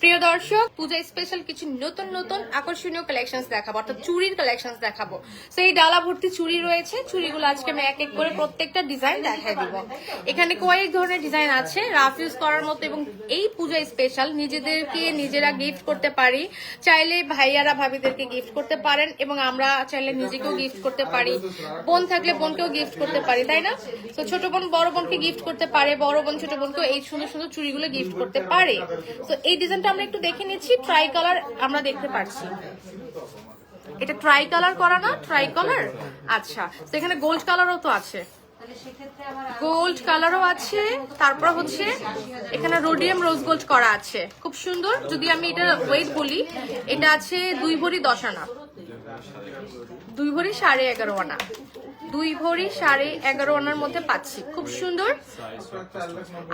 প্রিয় দর্শক, পূজা স্পেশাল কিছু নতুন নতুন আকর্ষণীয় কালেকশন দেখাবো, অর্থাৎ চুরির কালেকশন দেখাবো। তো এই ডালা ভর্তি চুড়ি রয়েছে চুড়িগুলো আজকে আমি এক এক করে প্রত্যেকটা ডিজাইন দেখাই দিব। এখানে কয়েক ধরনের ডিজাইন আছে রাফ ইউজ করার মতো এবং এই পূজা স্পেশাল নিজেদেরকে নিজেরা গিফট করতে পারি। চাইলে ভাইয়ারা, ভাবিদেরকে গিফট করতে পারেন এবং আমরা চাইলে নিজেকেও গিফট করতে পারি। বোন থাকলে বোনকেও গিফট করতে পারি, তাই না? তো ছোট বোন বড় বোনকে গিফট করতে পারে, বড় বোন, ছোট বোনকেও এই সুন্দর সুন্দর চুড়িগুলো গিফট করতে পারে। তো এই ডিজাইনটা আমরা একটু দেখে নিচ্ছি ট্রাই কালার আমরা দেখতে পাচ্ছি। এটা ট্রাই কালার করা না ট্রাই কালার আচ্ছা তো এখানে গোল্ড কালারও তো আছে। গোল্ড কালারও আছে, তারপর হচ্ছে এখানে রোডিয়াম রোজ গোল্ড করা আছে। খুব সুন্দর, যদি আমি এটা ওয়েট বলি, এটা আছে দুই ভরি দশ আনা। দুই ভরি সাড়ে এগারো আনা। দুই ভরি সাড়ে এগারো আনার মধ্যে পাচ্ছি। খুব সুন্দর।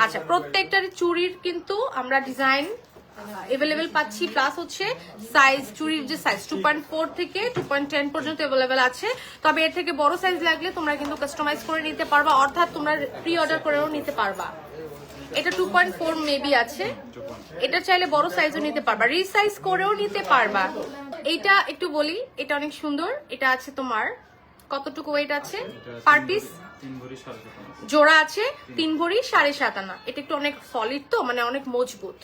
আচ্ছা প্রত্যেকটার চুড়ির কিন্তু আমরা ডিজাইন এভেলেবেল পাচ্ছি প্লাস হচ্ছে সাইজ চুরির যে সাইজ টু পয়েন্ট ফোর থেকে টু পয়েন্ট টেন পর্যন্ত এভেলেবেল আছে। তবে এর থেকে বড় সাইজ লাগলে তোমরা কিন্তু কাস্টমাইজ করে নিতে পারবা অর্থাৎ তোমরা প্রি অর্ডার করেও নিতে পারবা। এটা টু পয়েন্ট ফোর মেবি আছে। এটা চাইলে বড় সাইজও নিতে পারবা রিসাইজ করেও নিতে পারবা। এটা একটু বলি এটা অনেক সুন্দর এটা আছে তোমার কতটুকু ওয়েট আছে? Per piece. জোড়া আছে তিন ভরি সাড়ে সাত আনা। এটা একটু অনেক সলিড তো মানে অনেক মজবুত।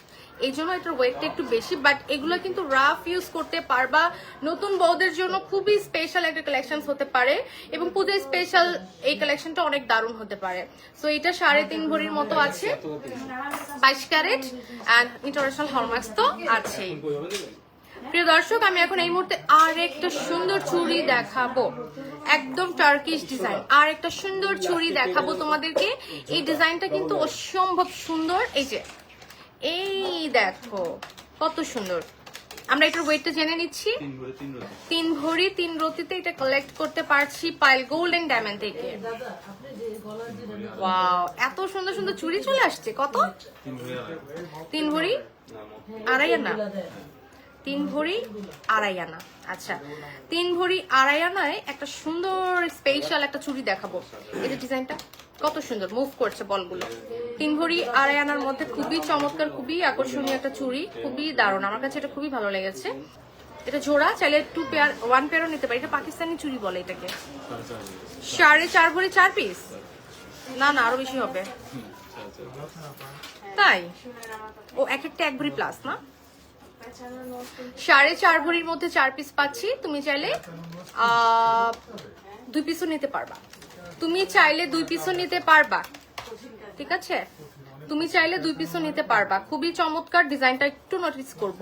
এই জন্য এটার ওয়েটটা একটু বেশি বাট এগুলো কিন্তু রাফ ইউজ করতে পারবা। নতুন বউদের জন্য খুবই স্পেশাল একটা কালেকশন হতে পারে এবং পুজো স্পেশাল এই কালেকশনটা অনেক দারুণ হতে পারে। সো এটা সাড়ে তিন ভরির মতো আছে। বাইশ ক্যারেট অ্যান্ড ইন্টারন্যাশনাল হলমার্কস তো আছেই। প্রিয় দর্শক, আমি এখন এই মুহূর্তে আর একটা সুন্দর চুড়ি দেখাবো। একদম টার্কিশ ডিজাইন আর একটা সুন্দর চুড়ি দেখাবো তোমাদেরকে। এই ডিজাইনটা কিন্তু অসম্ভব সুন্দর। এই যে এই দেখো কত সুন্দর। আমরা এটার ওয়েটটা জেনে নিচ্ছি। তিন ভরি তিন রতি। তিন ভরি তিন রতিতে এটা কালেক্ট করতে পারছি পাইল গোল্ডেন ডায়মন্ড থেকে। ওয়াও এত সুন্দর সুন্দর চুড়ি চলে আসছে কত? তিন ভরি আড়াই। তিন ভরি? আড়াই আনা? তিন ভরি আড়াই আনা। আচ্ছা তিন ভরি আড়াই আনায় একটা সুন্দর স্পেশাল একটা চুড়ি দেখাবো। এই যে ডিজাইনটা কত সুন্দর মুভ করছে বলগুলো। তিন ভরি আড়াই আনার মধ্যে খুবই চমৎকার, খুবই আকর্ষণীয় একটা চুড়ি, খুবই দারুণ। আমার কাছে এটা খুবই ভালো লেগেছে। এটা জোড়া, চাইলে টু পেয়ার ওয়ান পেয়ারও নিতে পারি। এটা পাকিস্তানি চুড়ি বলে এটাকে। সাড়ে চার ভরি চার পিস না না, আরও বেশি হবে। তাই? ও, এক একটা এক ভরি প্লাস না? সাড়ে চার ভরির মধ্যে চার পিস পাচ্ছি। তুমি চাইলে দুই পিসও নিতে পারবা। তুমি চাইলে দুই পিসও নিতে পারবা। ঠিক আছে? তুমি চাইলে দুই পিসও নিতে পারবা। খুবই চমৎকার ডিজাইনটা একটু নোটিস করব।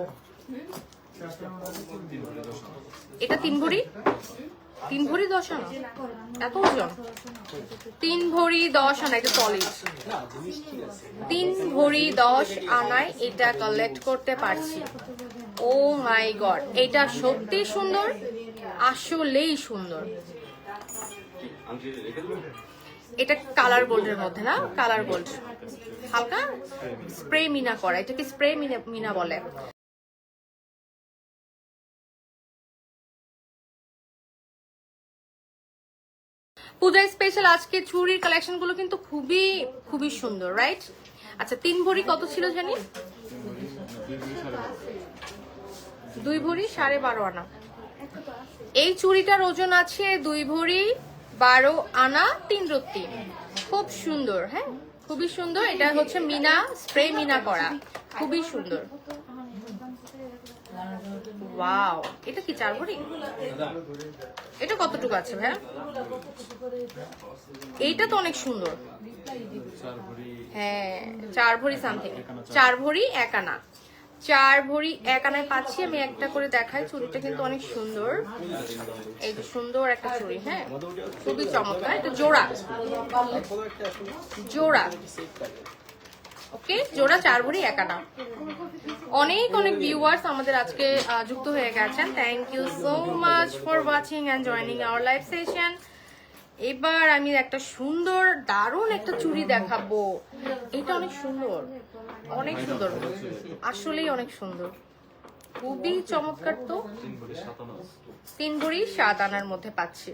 এটা তিন ভরি? তিন ভরি দশ আনা? এত ওজন? তিন ভরি দশ আনা, এটা সলিড তিন ভরি দশ আনায় এটা কালেক্ট করতে পারছি। ও মাই গড এটা সত্যি সুন্দর, আসলেই সুন্দর। এটা কালার গোল্ডের মধ্যে, না? কালার গোল্ড হালকা? স্প্রে মিনা করা, এটাকে স্প্রে মিনা বলে। পূজা স্পেশাল আজকে চুরির কালেকশনগুলো কিন্তু খুবই খুবই সুন্দর রাইট আচ্ছা তিন ভরি কত ছিল জানি? দুই ভরি সাড়ে বারো আনা। এই চুরিটার ওজন আছে দুই ভরি বারো আনা তিন রত্তি খুব সুন্দর হ্যাঁ? খুবই সুন্দর। এটা হচ্ছে মিনা, স্প্রে মিনা করা। খুবই সুন্দর। ওয়াও। এটা কি চার ভরি? এটা কতটুকু আছে ভাইয়া? এইটা তো অনেক সুন্দর। হ্যাঁ চার ভরি সামথিং। চার ভরি এক আনা। চার ভরি এক আনায় পাচ্ছি, আমি একটা করে দেখাই। চুড়িটা কিন্তু অনেক সুন্দর। এই যে সুন্দর একটা চুড়ি হ্যাঁ? খুবই চমৎকার। এটা জোড়া। জোড়া। ওকে, জোড়া চার ভরি এক আনা। অনেক অনেক ভিউয়ার্স আমাদের আজকে যুক্ত হয়ে গেছেন। Thank you so much for watching and joining our live session এবার আমি একটা সুন্দর, দারুণ একটা চুড়ি দেখাবো। এটা অনেক সুন্দর। অনেক সুন্দর। আসলেই অনেক সুন্দর। খুবই চমৎকার তো। তিন ভরি সাত আনার মধ্যে পাচ্ছি।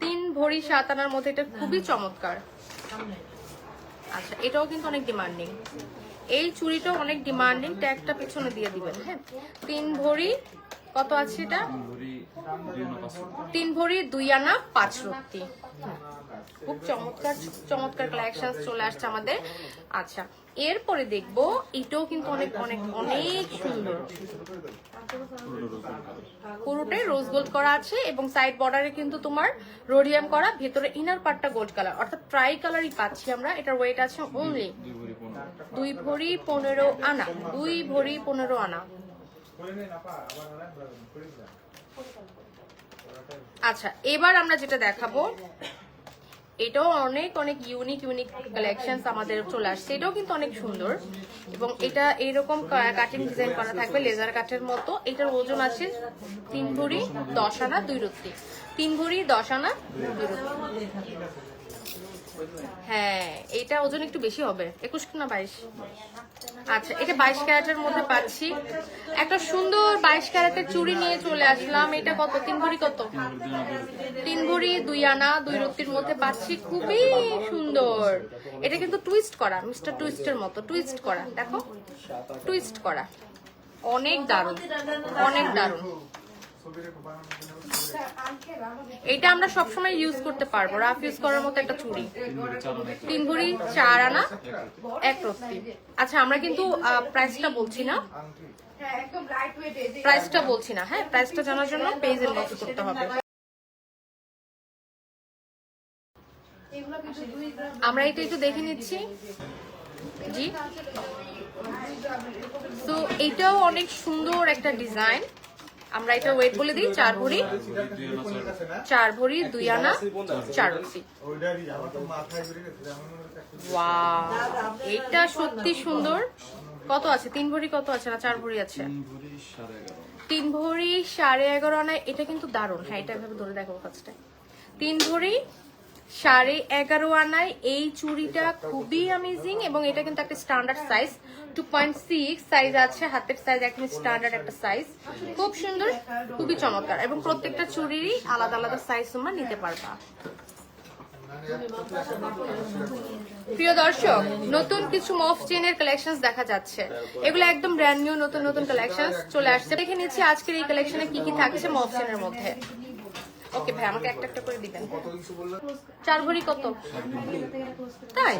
তিন ভরি সাত আনার মধ্যে এটা খুবই চমৎকার। আচ্ছা এটাও কিন্তু অনেক ডিমান্ডিং এই চুড়িটাও অনেক ডিমান্ডিং ট্যাগটা পিছনে দিয়ে দিবেন হ্যাঁ? তিন ভরি কত আছে এটা? তিন ভরি, দুই আনা, পাঁচ রত্তি খুব চমৎকার চমৎকার কালেকশন চলে আসছে আমাদের। আচ্ছা এরপরে দেখব, এটাও কিন্তু অনেক অনেক অনেক সুন্দর। পুরোটাই রোজ গোল্ড করা আছে এবং সাইড বর্ডারে কিন্তু তোমার রোডিয়াম করা, ভেতরে ইনার পার্টটা গোল্ড কালার অর্থাৎ ট্রাই কালারই পাচ্ছি আমরা, এটার ওয়েট আছে অনলি দুই ভরি পনেরো আনা, দুই ভরি পনেরো আনা। আচ্ছা এবার আমরা যেটা দেখাবো, এটাও অনেক অনেক ইউনিক ইউনিক কালেকশন আমাদের চলে আসছে। এটাও কিন্তু অনেক সুন্দর। এবং এটা এইরকম কাটিং ডিজাইন করা থাকবে লেজার কাঠের মতো। এটার ওজন আছে তিন ভরি, দশ আনা, দুই রত্তি। তিন ভরি, দশ আনা, দুই রত্তি। হ্যাঁ এটা ওজন একটু বেশি হবে। একুশ না বাইশ। আচ্ছা এটা বাইশ ক্যারেটের মধ্যে পাচ্ছি। একটা সুন্দর বাইশ ক্যারেটের চুড়ি নিয়ে চলে আসলাম। এটা কত? তিন ভরি কত? তিন ভরি, দুই আনা, দুই রত্তির মধ্যে পাচ্ছি। খুবই সুন্দর। এটা কিন্তু টুইস্ট করা মিস্টার টুইস্টের মতো। টুইস্ট করা, দেখো। টুইস্ট করা। অনেক দারুণ অনেক দারুণ। এটা আমরা সবসময় ইউজ করতে পারব। রাফ ইউজ করার মতো একটা চুড়ি। তিন ভরি চার আনা, এক রত্তি আচ্ছা আমরা কিন্তু প্রাইসটা বলছি না। প্রাইসটা বলছি না হ্যাঁ? প্রাইসটা জানার জন্য পেজ ইনবক্স করতে হবে। আমরা এটা একটু দেখে নিচ্ছি। জি। তো এটাও অনেক সুন্দর একটা ডিজাইন আমরা এটা ওয়েট বলে দিই চার ভরি। চার ভরি দুই আনা চার ওয়াও এটা সত্যি সুন্দর। কত আছে? তিন ভরি কত আছে না চার ভরি আছে? তিন ভরি সাড়ে এগারো আনায় এটা কিন্তু দারুণ। হ্যাঁ এটা এভাবে ধরে দেখো কাজটা তিন ভরি সাড়ে এগারো আনায় এই চুড়িটা খুবই অ্যামেজিং এবং এটা কিন্তু একটা standard size two point six size আছে, হাতের সাইজ একদম স্ট্যান্ডার্ড একটা সাইজ খুব সুন্দর, খুবই চমৎকার এবং প্রত্যেকটা চুড়িরই আলাদা আলাদা সাইজ তোমরা নিতে পারবা। প্রিয় দর্শক, নতুন কিছু মফ চেনের কালেকশন দেখা যাচ্ছে। এগুলো একদম ব্র্যান্ড নিউ নতুন নতুন কালেকশন চলে আসছে। দেখে নিচ্ছি আজকের এই কালেকশনে কি কি থাকছে মফ চেনের মধ্যে। ওকে ভাই আমাকে একটা একটা করে দিবেন। চার ভরি কত? তাই?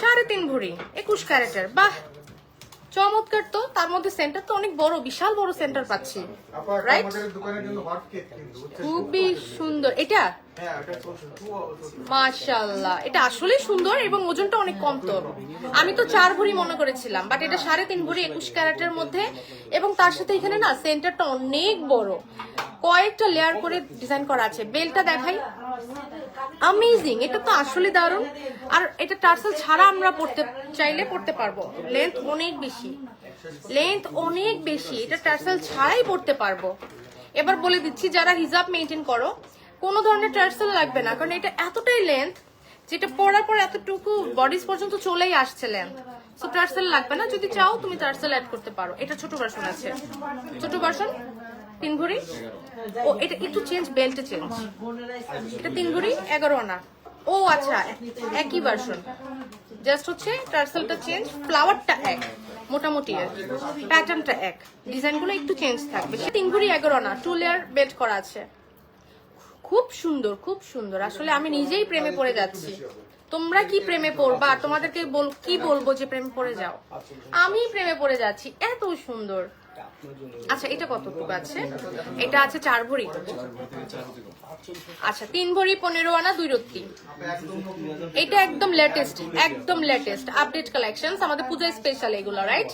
সাড়ে তিন ভরি একুশ ক্যারেটের। বাহ! চমৎকার তো তার মধ্যে সেন্টার তো অনেক বড় বিশাল বড় সেন্টার পাচ্ছি রাইট? খুবই সুন্দর। এটা হ্যাঁ মাশাল্লাহ এটা আসলে সুন্দর এবং ওজনটা অনেক কম তো। আমি তো চার ভরি মনে করেছিলাম বাট এটা সাড়ে তিন ভরি একুশ ক্যারেটের মধ্যে এবং তার সাথে এখানে না সেন্টারটা অনেক বড়। কয়েকটা লেয়ার করে ডিজাইন করা আছে। বেলটা দেখাই। অ্যামেজিং এটা তো আসলে দারুণ। আর এটা টার্সেল ছাড়া আমরা পড়তে, চাইলে পড়তে পারব। লেন্থ অনেক বেশি। লেন্থ অনেক বেশি। এটা টার্সেল ছাড়াই পড়তে পারব। এবার বলে দিচ্ছি, যারা হিজাব মেনটেন করো কোনো ধরনের টার্সেল লাগবে না, কারণ এটা এতটাই লেন্থ যেটা পরার পর এতটুকু বডিস পর্যন্ত চলেই আসছে লেন্থ সো টার্সেল লাগবে না, যদি চাও তুমি টার্সেল অ্যাড করতে পারো। এটা ছোট ভার্সন আছে। ছোট ভার্সন তিন ভরি ও, এটা একটু চেঞ্জ বেল্টে চেঞ্জ এটা তিন ভরি এগারো আনা। ও আচ্ছা একই ভার্সন জাস্ট হচ্ছে টার্সেলটা চেঞ্জ ফ্লাওয়ারটা এক, মোটামুটি আর প্যাটার্নটা এক। ডিজাইনগুলো একটু চেঞ্জ থাকবে। তিন ভরি এগারো আনা টু লেয়ার বেল্ট করা আছে। খুব সুন্দর খুব সুন্দর। আসলে আমি নিজেই প্রেমে পড়ে যাচ্ছি। তোমরা কি প্রেমে পড়বা? তোমাদেরকে বল, কি বলব যে প্রেমে পড়ে যাও? আমি প্রেমে পড়ে যাচ্ছি। এত সুন্দর। আচ্ছা এটা কতটুকু আছে? এটা আছে চার ভরি আচ্ছা তিন ভরি পনেরো আনা দুই রত্তি। এটা একদম লেটেস্ট একদম লেটেস্ট আপডেট কালেকশন আমাদের পূজায় স্পেশাল এগুলো রাইট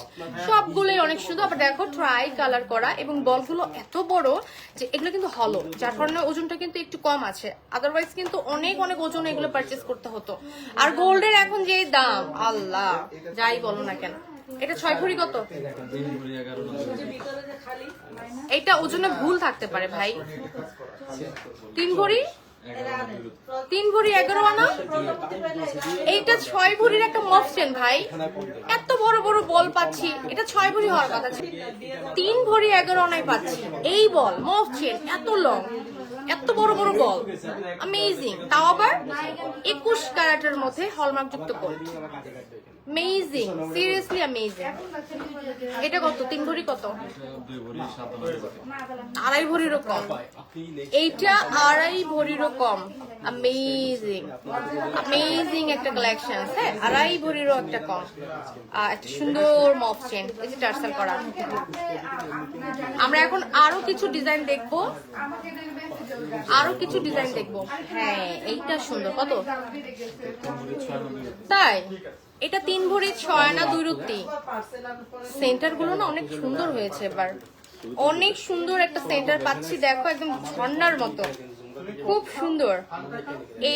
সবগুলোই অনেক সুন্দর। আবার দেখো ট্রাই কালার করা এবং বলগুলো এত বড় যে এগুলো কিন্তু হলো যার কারণে ওজনটা কিন্তু একটু কম আছে। আদারওয়াইজ কিন্তু অনেক অনেক ওজন এগুলো পারচেস করতে হতো। আর গোল্ডের এখন যে দাম, আল্লাহ, যাই বলো না কেন। এটা ছয় ভরি কত? এটা ওজনে ভুল থাকতে পারে ভাই। তিন ভরি। তিন ভরি এগারো আনা? এইটা ছয় ভরির একটা মফ চেন ভাই। এত বড় বড় বল পাচ্ছি। এটা ছয় ভরি হওয়ার কথা তিন ভরি এগারো আনায় পাচ্ছি। এই বল, মফ চেন এত লং এত বড় বড় বল। অ্যামেজিং তাও আবার? ক্যারেটের মধ্যে হলমার্ক যুক্ত গোল্ড অ্যামেজিং সিরিয়াসলি অ্যামেজিং এটা কত? তিন ভরি কত? আড়াই ভরিরও কম। এইটা আড়াই ভরিরও কম। অ্যামেজিং অ্যামেজিং একটা কালেকশন হ্যাঁ? আড়াই ভরিরও একটা কম। একটা সুন্দর মফ চেন এই করা। আমরা এখন আরও কিছু ডিজাইন দেখব। আরও কিছু ডিজাইন দেখব। হ্যাঁ এইটা সুন্দর। কত? তাই? এটা তিন ভরি ছয় না দুই রুতি সেন্টারগুলো না অনেক সুন্দর হয়েছে এবার। অনেক সুন্দর একটা সেন্টার পাচ্ছি, দেখো, একদম ঝর্ণার মতো। খুব সুন্দর।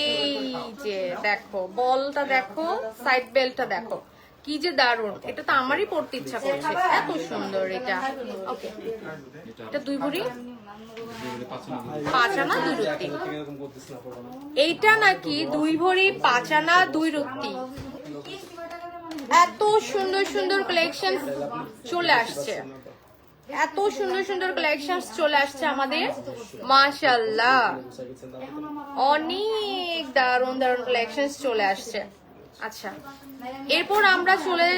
এই যে দেখো, বলটা দেখো সাইড বেল্টটা দেখো। কি যে দারুণ। এটা তো আমারই পড়তে ইচ্ছা করছে। এত সুন্দর এটা। ওকে এটা দুই ভরি? দুই পাঁচ আনা দুই এইটা নাকি দুই ভরি পাঁচ আনা দুই রুটি। এত সুন্দর সুন্দর কালেকশন চলে আসছে। এত সুন্দর সুন্দর কালেকশন চলে আসছে আমাদের। মাশাল্লাহ অনেক দারুণ দারুণ কালেকশন চলে আসছে। আচ্ছা এরপর আমরা চলে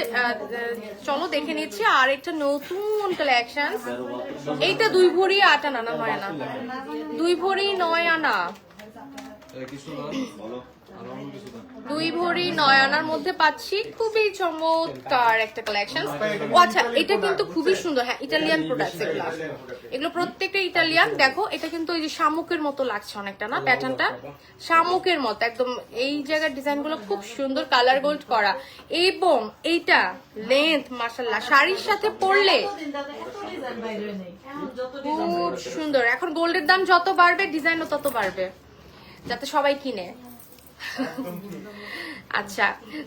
চলো দেখে নিচ্ছি আর একটা নতুন কালেকশন এইটা দুই ভরি আট আনা না, নয় আনা? দুই ভরি নয় আনা। দুই ভরি নয়নার মধ্যে পাচ্ছি খুবই চমৎকার একটা কালেকশন ও আচ্ছা এটা কিন্তু খুবই সুন্দর। হ্যাঁ ইটালিয়ান প্রোডাক্ট এগুলো। এগুলো প্রত্যেকটা ইটালিয়ান দেখো, এটা কিন্তু ওই যে শামুকের মতো লাগছে অনেকটা, না প্যাটার্নটা শামুকের মতো, একদম এই জায়গার ডিজাইনগুলো খুব সুন্দর কালার গোল্ড করা। এবং এইটা লেন্থ মাসাল্লাহ শাড়ির সাথে পরলে খুব সুন্দর। এখন গোল্ডের দাম যত বাড়বে ডিজাইনও তত বাড়বে, যাতে সবাই কিনে। আচ্ছা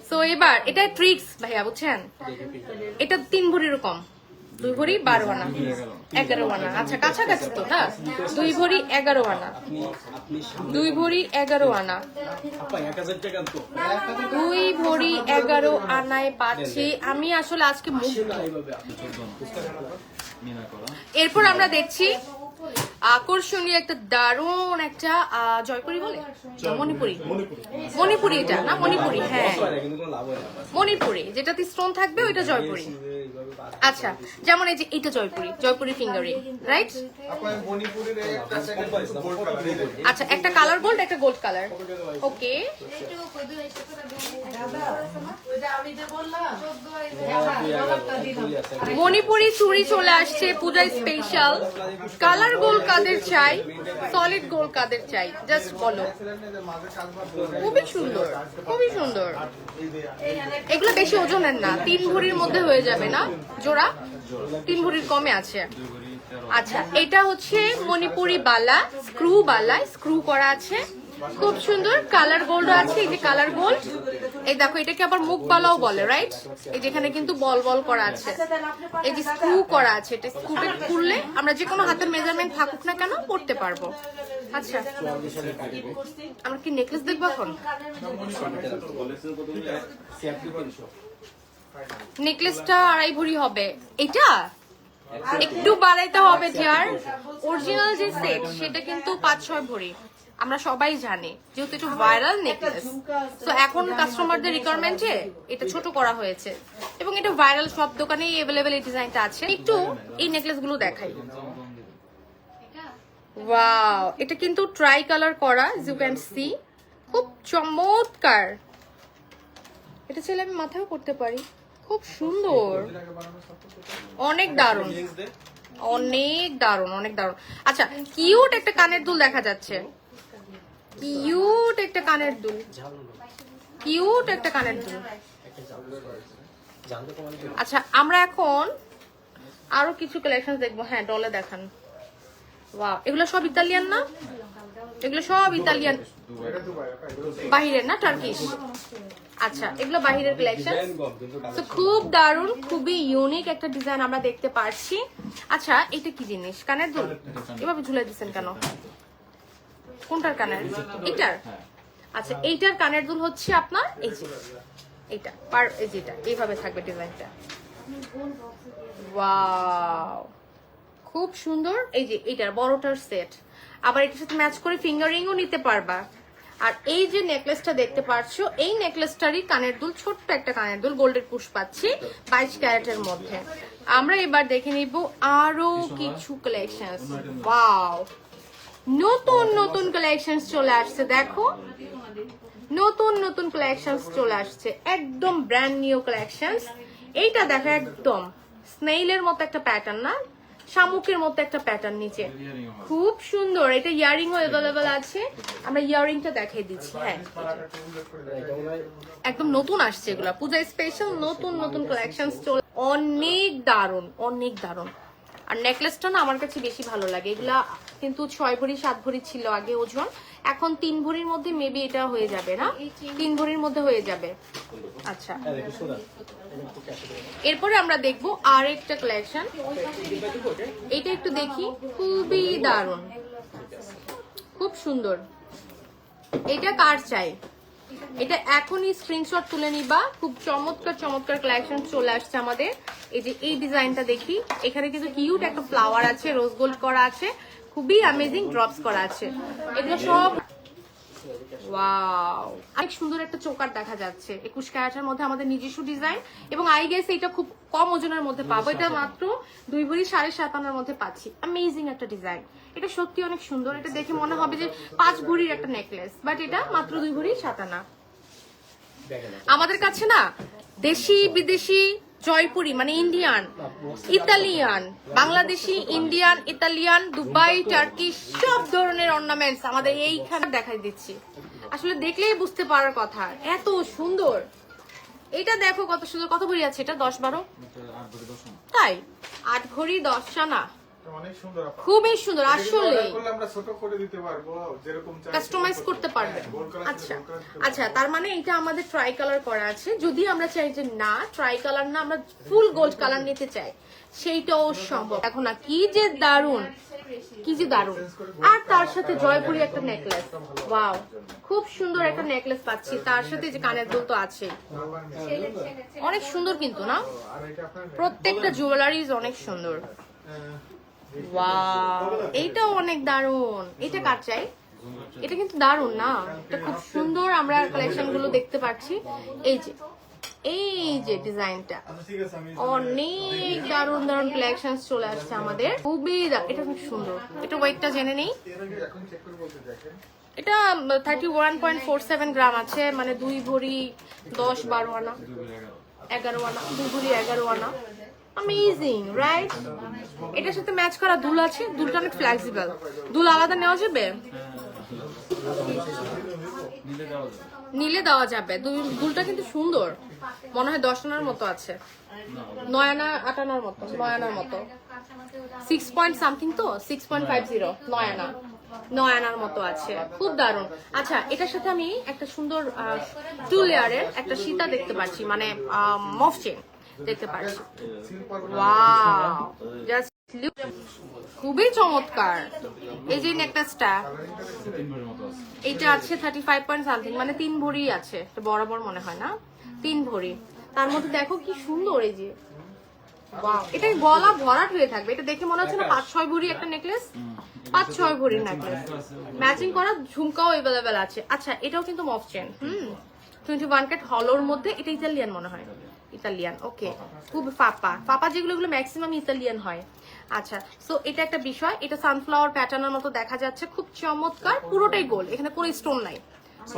তো এবার এটা ট্রিক্স ভাইয়া বুঝছেন? এটা তিন ভরির কম। দুই ভরি বারো আনা এগারো আনা। আচ্ছা কাছাকাছি তো না? দুই ভরি এগারো আনা। দুই ভরি এগারো আনা। দুই ভরি এগারো আনায় পাচ্ছি। আমি আসলে আজকে মুখ এরপর আমরা দেখছি আকর্ষণীয় একটা দারুণ একটা জয়পুরি বলে? মণিপুরি। মণিপুরি। এটা না? মণিপুরি হ্যাঁ। মণিপুরি যেটাতে স্টোন থাকবে ওইটা জয়পুরি। আচ্ছা যেমন এই যে এটা জয়পুরি জয়পুরি ফিঙ্গারিং রাইট। আচ্ছা একটা কালার গোল্ড একটা গোল্ড কালার ওকে মণিপুরি চুড়ি চলে আসছে, পূজায় স্পেশাল কালার গোল কাদের চাই? সলিড গোল কাদের চাই? জাস্ট বলো। খুবই সুন্দর খুবই সুন্দর। এগুলো বেশি ওজনের না, তিন ভরির মধ্যে হয়ে যাবে না? জোড়া? তিন ভরির কমে আছে। আচ্ছা এটা হচ্ছে মণিপুরি বালা, স্ক্রু বালা স্ক্রু করা আছে। খুব সুন্দর, কালার গোল্ড আছে, এই যে কালার গোল্ড। এই দেখো এটাকে আবার মুখ বালাও বলে রাইট এই যেখানে কিন্তু বল বল করা আছে। এই যে স্ক্রু করা আছে, এটা স্ক্রুটা খুললে আমরা যে কোনো হাতের মেজারমেন্ট থাকুক না কেন পড়তে পারব। আচ্ছা আমরা কি নেকলেস দেখব এখন? নেকলেসটা আড়াই ভরি হবে। এটা? একটু বাড়াইতে হবে যার অরিজিনাল যে সেট সেটা কিন্তু পাঁচ ছয় ভরি। আমরা সবাই জানি যেহেতু একটু ভাইরাল নেকলেস তো এখন কাস্টমারদের রিকোয়ারমেন্টে এটা ছোট করা হয়েছে। এবং এটা ভাইরাল সব দোকানেই অ্যাভেলেবেল এই ডিজাইনটা আছে। একটু এই নেকলেসগুলো দেখাই। ওয়াও এটা কিন্তু ট্রাই কালার করা ইউ ক্যান সি খুব চমৎকার। এটা ছেলে আমি মাথাও করতে পারি। খুব সুন্দর। অনেক দারুণ। অনেক দারুণ অনেক দারুণ। আচ্ছা কিউট একটা কানের দুল দেখা যাচ্ছে। কিউট একটা কানের দুল। কিউট একটা কানের দুল। আচ্ছা আমরা এখন আরও কিছু কালেকশন দেখব। হ্যাঁ ডলে দেখান। এগুলো সব ইতালিয়ান না? এগুলো সব ইতালিয়ান। বাহিরের না টার্কিশ আচ্ছা এগুলো বাহিরের কালেকশন তো খুব দারুণ খুবই ইউনিক একটা ডিজাইন আমরা দেখতে পারছি। আচ্ছা এটা কি জিনিস? কানের দুল? এভাবে ঝুলে দিচ্ছেন কেন? কোনটার কানের? এটার আচ্ছা এইটার কানের দুল হচ্ছে আপনার এই যে। এইটা পার এই যেটা এইভাবে থাকবে ডিজাইনটা। ওয়াও! খুব সুন্দর। এই যে এটার বড়টার সেট আবার এটার সাথে ম্যাচ করে ফিঙ্গারিংও নিতে পারবা। আর এই যে নেকলেসটা দেখতে পাচ্ছো, এই নেকলেসটারই কানের দুল, ছোট্ট একটা কানের দুল গোল্ডের পুশ পাচ্ছি বাইশ ক্যারেটের মধ্যে। আমরা এবার দেখে নিব আরও কিছু কালেকশন ওয়াও নতুন নতুন কালেকশন চলে আসছে, দেখো। নতুন নতুন কালেকশনস চলে আসছে, একদম ব্র্যান্ড নিউ কালেকশনস এইটা দেখো একদম স্নেইলের মতো একটা প্যাটার্ন না? শামুকের মতো একটা প্যাটার্ন নিচে। খুব সুন্দর এটা ইয়ারিং অ্যাভেলেবেল আছে। আমরা ইয়ারিংটা দেখাই দিচ্ছি হ্যাঁ। একদম নতুন আসছে এগুলা। পূজা স্পেশাল নতুন নতুন কালেকশন চলে অনেক দারুণ অনেক দারুণ। আর নেকলেসটা না আমার কাছে বেশি ভালো লাগে। এগুলা কিন্তু ছয় ভরি, সাত ভরি ছিল আগে ওজন। এখন তিন ভরির মধ্যে মেবি এটা হয়ে যাবে না? তিন ভরির মধ্যে হয়ে যাবে। আচ্ছা। এরপরে আমরা দেখব আর একটা কালেকশন এটা একটু দেখি। খুবই দারুণ। খুব সুন্দর। এটা কার চাই? এটা এখনই স্ক্রিনশট তুলে নিবা। খুব চমৎকার চমৎকার কালেকশন চলে আসছে আমাদের। এই যে এই ডিজাইনটা দেখি। এখানে কিন্তু কিউট একটা ফ্লাওয়ার আছে রোজ গোল্ড করা আছে। খুবই অ্যামেজিং ড্রপস করা আছে। এগুলো সব ওয়াও অনেক সুন্দর একটা চোকার দেখা যাচ্ছে। একুশ ক্যারেটের মধ্যে আমাদের নিজস্ব ডিজাইন এবং আই গেস এটা খুব কম ওজনের মধ্যে পাবো। এটা মাত্র দুই ভরি সাড়ে সাত আনার মধ্যে পাচ্ছি। অ্যামেজিং একটা ডিজাইন। এটা সত্যি অনেক সুন্দর। এটা দেখে মনে হবে যে পাঁচ ভরির একটা নেকলেস বাট এটা মাত্র দুই ভরি সাত আনা। আমাদের কাছে না দেশি বিদেশি জয়পুরি মানে Indian Italian Bangladeshi Indian Italian Dubai Turkey সব ধরনের অর্নামেন্টস আমাদের এইখানে দেখাই দিচ্ছি। আসলে দেখলেই বুঝতে পারার কথা। এত সুন্দর। এটা দেখো কত সুন্দর। কত ভরি আছে এটা? দশ বারো। তাই? আট ভরি দশ আপা খুবই সুন্দর, আসলে। কাস্টমাইজ করতে পারবে। আচ্ছা আচ্ছা তার মানে এটা আমাদের ট্রাই কালার করা আছে। যদি আমরা চাই যে না ট্রাই কালার না, আমরা ফুল গোল্ড কালার নিতে চাই, সেইটাও সম্ভব। এখন না, কি যে দারুণ কি যে দারুণ আর তার সাথে জয়পুরি একটা নেকলেস ওয়াও খুব সুন্দর একটা নেকলেস পাচ্ছি। তার সাথে যে কানের দুল তো আছে অনেক সুন্দর কিন্তু, না? প্রত্যেকটা জুয়েলারিজ অনেক সুন্দর। ওয়াও এইটাও অনেক দারুণ এটা কার চাই? এটা কিন্তু দারুণ না? এটা খুব সুন্দর আমরা কালেকশনগুলো দেখতে পাচ্ছি। এই যে এই যে ডিজাইনটা। আমি অনেক দারুণ দারুণ কালেকশন চলে আসছে আমাদের। খুবই এটা খুব সুন্দর। এটা ওয়েটটা জেনে নেই। এর আগে এখন চেক করে বলতে দেখেন। এটা thirty one point four seven gram আছে মানে দুই ভরি দশ বারো আনা এগারো। এগারো আনা দুই ভরি এগারো আনা। অ্যামেজিং রাইট এটার সাথে ম্যাচ করা দুল আছে দুলটা অনেক ফ্লেক্সিবল দুল আলাদা নেওয়া যাবে। নিলে দেওয়া যাবে। দুলটা কিন্তু সুন্দর। মনে হয় দশ আনার মতো আছে। নয় আনা আট আনার মতো নয় আনার মতো। সিক্স পয়েন্ট সামথিং তো? সিক্স পয়েন্ট ফাইভ জিরো নয় আনা নয় আনার মতো আছে। খুব দারুণ। আচ্ছা এটার সাথে আমি একটা সুন্দর টু লেয়ারের একটা সীতা দেখতে পাচ্ছি। মানে মফ চেন দেখতে পাচ্ছি। ওয়াও জাস্ট খুবই চমৎকার। এই যে নেকলেসটা মতো আছে। থার্টি ফাইভ পয়েন্ট সামথিং মানে তিন ভরি আছে বরাবর মনে হয় না? তিন ভরি। তার মধ্যে দেখো কি সুন্দর এই যে। এটা গলা ভরাট হয়ে থাকবে। এটা দেখে মনে হচ্ছে না পাঁচ, ছয় ভরি একটা নেকলেস পাঁচ, ছয় ভরির নেকলেস ম্যাচিং করা ঝুমকাও অ্যাভেলেবেল আছে। আচ্ছা এটাও কিন্তু মফ চেন হুম? টোয়েন্টি ওয়ান ক্যাট হলোর মধ্যে, এটা ইতালিয়ান মনে হয়। ইতালিয়ান ওকে খুব ফাপা। ফাপা যেগুলো ম্যাক্সিমাম ইতালিয়ান হয়। আচ্ছা সো এটা একটা বিষয়, এটা সানফ্লাওয়ার প্যাটার্নের মতো দেখা যাচ্ছে, খুব চমৎকার, পুরোটাই গোল এখানে কোনো স্টোন নাই।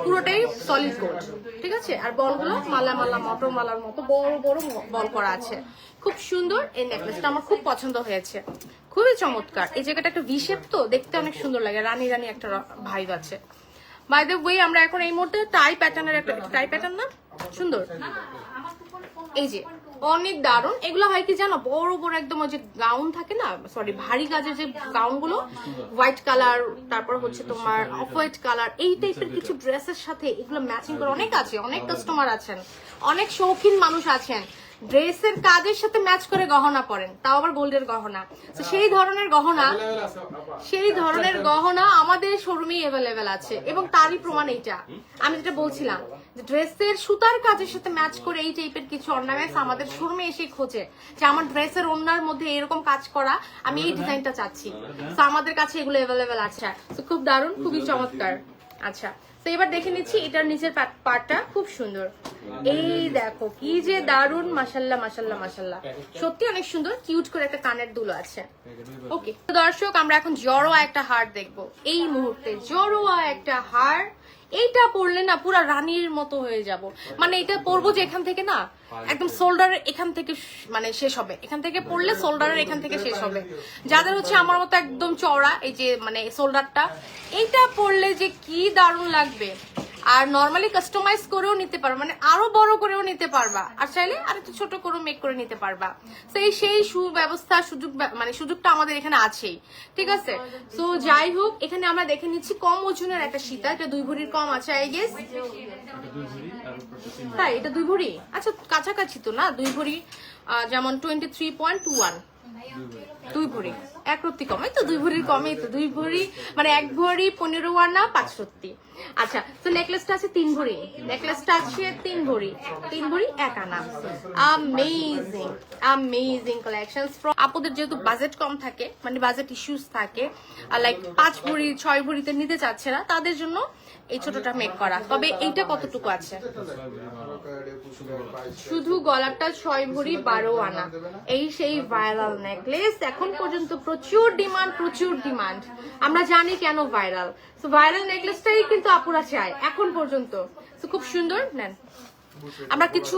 পুরোটাই সলিড গোল্ড ঠিক আছে? আর বলগুলো মালা মালা, মটর মালার মতো বড় বড় বল করা আছে। খুব সুন্দর, এই নেকলেসটা আমার খুব পছন্দ হয়েছে। খুবই চমৎকার। এই জায়গাটা একটা ভিশেপ তো, দেখতে অনেক সুন্দর লাগে, রানী রানী একটা ভাইব আছে। বাই দ্য ওয়ে আমরা এখন এই মুহূর্তে টাই প্যাটার্নের একটা টাই প্যাটার্ন না? সুন্দর। এই যে অনেক দারুণ এগুলো হয় কি জানো? বড় বড় একদম ওই যে গাউন থাকে না? সরি ভারী কাজের যে গাউনগুলো হোয়াইট কালার তারপর হচ্ছে তোমার অফ হোয়াইট কালার এই টাইপের কিছু ড্রেসের সাথে এগুলো ম্যাচিং করে অনেক আছে, অনেক কাস্টমার আছেন, অনেক শৌখিন মানুষ আছেন। ড্রেসের কাজের সাথে ম্যাচ করে গহনা পরেন তাও আবার গোল্ডের গহনা। তো সেই ধরনের গহনা সেই ধরনের গহনা আমাদের শোরুমেই অ্যাভেলেবেল আছে এবং তারই প্রমাণ এইটা। আমি যেটা বলছিলাম যে ড্রেসের সুতার কাজের সাথে ম্যাচ করে এই টাইপের কিছু অর্নামেন্টস আমাদের শোরুমে এসে খোঁজে যে আমার ড্রেসের ওনার মধ্যে এরকম কাজ করা আমি এই ডিজাইনটা চাচ্ছি। তো আমাদের কাছে এগুলো অ্যাভেলেবেল আছে। তো খুব দারুণ খুবই চমৎকার। আচ্ছা তো এবার দেখে নিচ্ছি এটার নিচের পাটটা খুব সুন্দর। এই দেখো, কি যে দারুণ মাসাল্লাহ মাসাল্লাহ মাসাল্লাহ সত্যি অনেক সুন্দর, কিউট করে একটা কানের দুলো আছে। ওকে দর্শক, আমরা এখন জড়োয়া একটা হার দেখব। এই মুহূর্তে জড়োয়া একটা হার এইটা পরলে না পুরা রানীর মতো হয়ে যাব। মানে এটা পরবো যে এখান থেকে না, একদম শোল্ডারের এখান থেকে মানে শেষ হবে। এখান থেকে পড়লে সোল্ডারের এখান থেকে শেষ হবে। যাদের হচ্ছে আমার মতো একদম চওড়া, এই যে মানে সোল্ডারটা এইটা পরলে যে কি দারুণ লাগবে। আর নর্মালি কাস্টমাইজ করেও নিতে পারবা মানে আরও বড় করেও নিতে পারবা। আর চাইলে আর একটু ছোট করে মেক করে নিতে পারবা। সেই সেই সুব্যবস্থা, সুযোগ মানে সুযোগটা আমাদের এখানে আছেই। ঠিক আছে? তো যাই হোক, এখানে আমরা দেখে নিচ্ছি কম ওজনের একটা সীতা, এটা দুই ভরির কম আছে আই গেস তাই, এটা দুই ভরি? আচ্ছা কাছাকাছি তো না, দুই ভরি যেমন twenty three point two one দুই ভরি। এক রত্তি কমে তো দুই ভরির কমে তো দুই ভরি মানে এক ভরি পনেরো আনা পাঁচ রত্তি। আচ্ছা তো নেকলেসটা আছে তিন ভরি। নেকলেসটা আছে তিন ভরি। তিন ভরি, এক আনা। আমেজিং আমেজিং কালেকশনস ফ্রম আপুদের যেহেতু বাজেট কম থাকে মানে বাজেট ইস্যুস থাকে লাইক পাঁচ ভরি, ছয় ভরিতে নিতে চাচ্ছে না, তাদের জন্য এই ছোটটা মেক করা। তবে এইটা কতটুকু আছে? শুধু গলাটা ছয় ভরি বারো আনা। এই সেই ভাইরাল নেকলেস এখন পর্যন্ত প্রচুর ডিমান্ড প্রচুর ডিমান্ড আমরা জানি কেন ভাইরাল তো ভাইরাল নেকলেসটাই কিন্তু আপুরা চায়, এখন পর্যন্ত। তো খুব সুন্দর, নেন। আমরা কিছু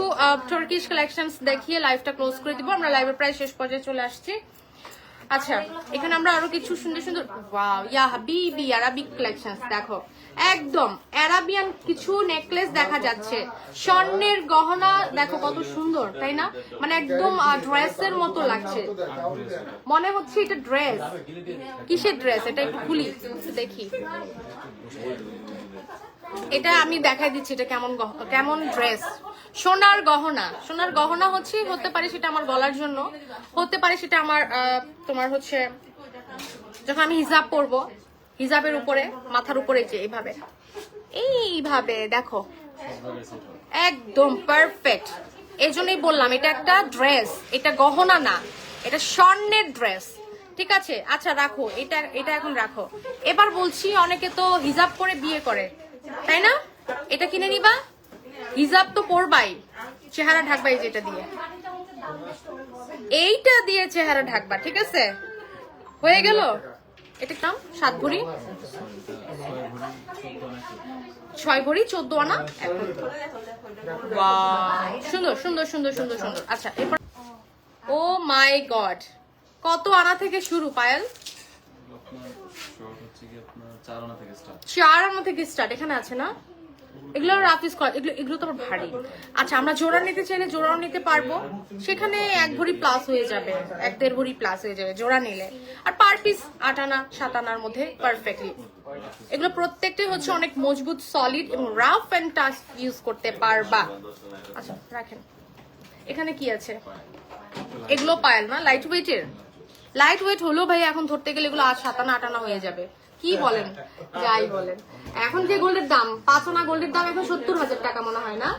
টার্কিশ কালেকশনস দেখিয়ে লাইভটা ক্লোজ করে দিব। আমরা লাইভের প্রায় শেষ পর্যায়ে চলে আসছি। আচ্ছা এখানে আমরা আরও কিছু সুন্দর সুন্দর ওয়াও ইয়া হাবিবি আরাবিক কালেকশনস দেখো। একদম অ্যারাবিয়ান কিছু নেকলেস দেখা যাচ্ছে। স্বর্ণের গহনা, দেখো কত সুন্দর, তাই না? মানে একদম ড্রেসের মতো লাগছে। মনে হচ্ছে এটা ড্রেস কিসের ড্রেস এটা একটু খুলি, দেখি। এটা আমি দেখাই দিচ্ছি এটা কেমন কেমন ড্রেস সোনার গহনা। সোনার গহনা হচ্ছে, হতে পারে সেটা আমার গলার জন্য, হতে পারে সেটা আমার তোমার হচ্ছে, যখন আমি হিজাব পরবো, হিজাবের উপরে, মাথার উপরে যে এইভাবে। এইভাবে, দেখো। একদম পারফেক্ট এই জন্যই বললাম, এটা একটা ড্রেস এটা গহনা না, এটা স্বর্ণের ড্রেস ঠিক আছে? আচ্ছা রাখো, এটা এটা এখন রাখো। এবার বলছি, অনেকে তো হিজাব করে বিয়ে করে। তাই না? এটা কিনে নিবা? হিজাব তো পরবাই। চেহারা ঢাকবা এই যেটা দিয়ে। এইটা দিয়ে চেহারা ঢাকবা ঠিক আছে? হয়ে গেল? এটা নাম? সাত ভরি? ছয় ভরি চোদ্দ আনা এখন! সুন্দর সুন্দর সুন্দর সুন্দর সুন্দর। আচ্ছা এরপর ও মাই গড। কত আনা থেকে শুরু পায়েল? আপনার শর্ট হচ্ছে কি আপনার চার আনা থেকে স্টার্ট চার আনা থেকে স্টার্ট এখানে আছে না? এগুলো করা এগুলো এগুলো তো ভারী। আচ্ছা আমরা জোড়া নিতে চাইলে নিতে পারব। সেখানে এক ভরি প্লাস হয়ে যাবে, এক দেড় ভরি প্লাস হয়ে যাবে জোড়া নিলে। আর পার পিস আট আনা, সাত আনার মধ্যে পারফেক্টলি এগুলো প্রত্যেকটাই হচ্ছে অনেক মজবুত সলিড এবং রাফ অ্যান্ড টাচ ইউজ করতে পারবা। আচ্ছা রাখেন। এখানে কি আছে? এগুলো পায়েল না? লাইট ওয়েটের লাইট ওয়েট হলেও ভাই, এখন ধরতে গেলে এগুলো আট সাতানা আটানা হয়ে যাবে। কি বলেন? যাই বলেন। এখন যে গোল্ডের দাম, পাঁচ আনা গোল্ডের দাম এখন সত্তর হাজার টাকা মনে হয় না?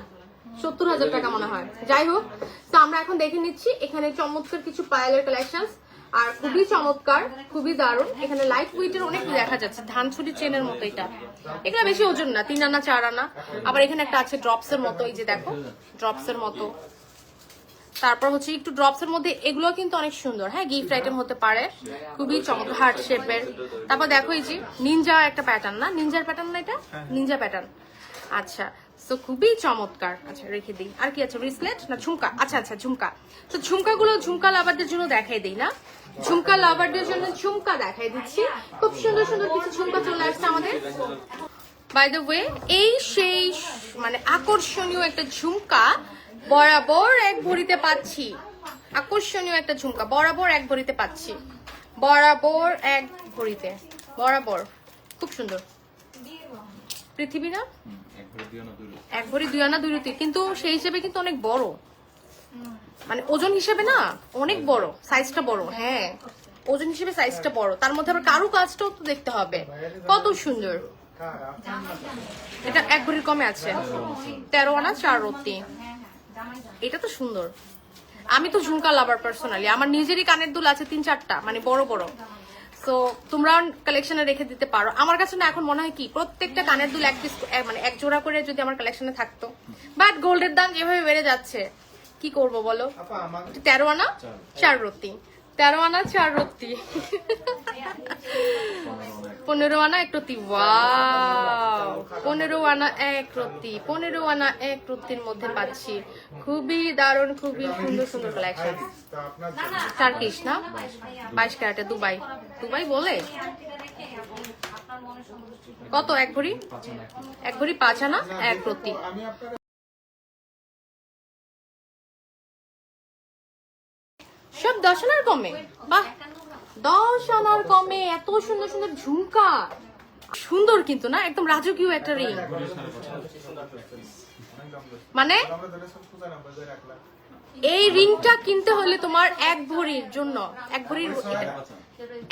সত্তর হাজার টাকা মনে হয়। যাই হোক, তো আমরা এখন দেখে নিচ্ছি এখানে চমৎকার কিছু পায়েলের কালেকশন আর খুবই চমৎকার, খুবই দারুণ। এখানে লাইট ওয়েটের অনেক দেখা যাচ্ছে ধান ছুটি চেনের মতো এটা। এগুলো বেশি ওজন না, তিন আনা, চার আনা। আবার এখানে একটা আছে ড্রপস এর মতো, এই যে দেখো ড্রপস এর মতো। তারপর হচ্ছে একটু ড্রপস এর মধ্যে এগুলো কিন্তু অনেক সুন্দর। হ্যাঁ গিফট আইটেম হতে পারে। খুবই চমৎকার হার্ট শেপের তারপর দেখো এই যে নিনজা একটা প্যাটার্ন না? নিনজার প্যাটার্ন না এটা? নিনজা প্যাটার্ন আচ্ছা তো খুবই চমৎকার। আচ্ছা রেখে দিই। আর কি আছে ব্রেসলেট না ঝুমকা? আচ্ছা আচ্ছা ঝুমকা। তো ঝুমকাগুলো ঝুমকা লাভারদের জন্য দেখাই দিই না? ঝুমকা লাভারদের জন্য ঝুমকা দেখাই দিচ্ছি। খুব সুন্দর সুন্দর কিছু ঝুমকা চলে আসছে আমাদের। বাই দ্য ওয়ে এই সেই মানে আকর্ষণীয় একটা ঝুমকা বরাবর এক ভরিতে পাচ্ছি। আকর্ষণীয় একটা ঝুমকা। বরাবর এক ভরিতে পাচ্ছি। বরাবর এক ভরিতে। বরাবর। খুব সুন্দর। পৃথিবী না? এক ভরি দুই আনা দুই রুটি। কিন্তু সেই হিসেবে কিন্তু অনেক বড়। মানে ওজন হিসেবে না, অনেক বড়। সাইজটা বড় হ্যাঁ। ওজন হিসেবে সাইজটা বড়। তার মধ্যে আবার কারু কাজটাও তো দেখতে হবে। কত সুন্দর। এটা এক ভরির কমে আছে। তেরো আনা চার রত্তি এটা তো সুন্দর। আমি তো ঝুমকা লাভার পার্সোনালি আমার নিজেরই কানের দুল আছে তিন চারটা মানে বড় বড়। তো তোমরা কালেকশনে রেখে দিতে পারো। আমার কাছে না এখন মনে হয় কি প্রত্যেকটা কানের দুল এক পিস মানে এক জোড়া করে যদি আমার কালেকশনে থাকতো। বাট গোল্ডের দাম যেভাবে বেড়ে যাচ্ছে। কি করব বলো? তেরো আনা? চার রত্তি। তেরো আনা, চার রত্তি। পনেরো আনা, এক রত্তি। পনেরো আনা, এক রত্তি। পনেরো আনা, এক রত্তির মধ্যে পাচ্ছি। খুবই দারুণ, খুবই সুন্দর সুন্দর কালেকশন টার্কিশ, না? বাইশ ক্যারেটে দুবাই। দুবাই বলে? কত, এক ভরি? এক ভরি পাঁচ আনা, এক রত্তি। সব দশ আনার কমে? বাহ, দশ আনার কমে, এত সুন্দর সুন্দর ঝুমকা। সুন্দর কিন্তু না? একদম রাজকীয় একটা রিং মানে? এই রিংটা কিনতে হলে তোমার এক ভরির জন্য, এক ভরির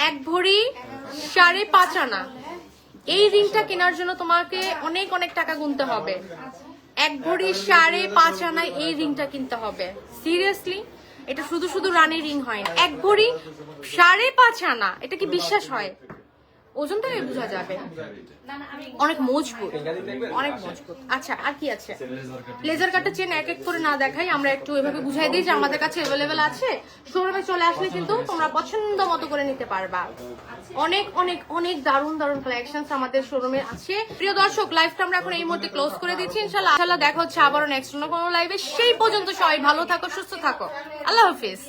এক ভরি সাড়ে পাঁচ আনা। এই রিংটা কেনার জন্য তোমাকে অনেক অনেক টাকা গুনতে হবে। এক ভরি সাড়ে পাঁচ আনায় এই রিংটা কিনতে হবে। সিরিয়াসলি এটা শুধু শুধু রানি রিং হয় না। এক ভরি সাড়ে পাঁচ আনা। এটা কি বিশ্বাস হয়? ওজনটাই বোঝা যাবে। অনেক মজবুত। অনেক মজবুত। আচ্ছা আর কি আছে? লেজার কাটের চেন এক এক করে না দেখাই আমরা একটু এভাবে বুঝাই দিই যে আমাদের কাছে অ্যাভেলেবেল আছে। শোরুমে চলে আসলে কিন্তু তোমরা পছন্দ মতো করে নিতে পারবা। অনেক অনেক অনেক দারুণ দারুণ কালেকশন আমাদের শোরুমে আছে। প্রিয় দর্শক লাইভটা আমরা এখন এই মুহূর্তে ক্লোজ করে দিচ্ছি। ইনশাল্লাহ ইনশাল্লাহ দেখা হচ্ছে আবারও নেক্সট অন্য কোনো লাইভে সেই পর্যন্ত সবাই ভালো থাকো সুস্থ থাকো। আল্লাহ হাফিজ।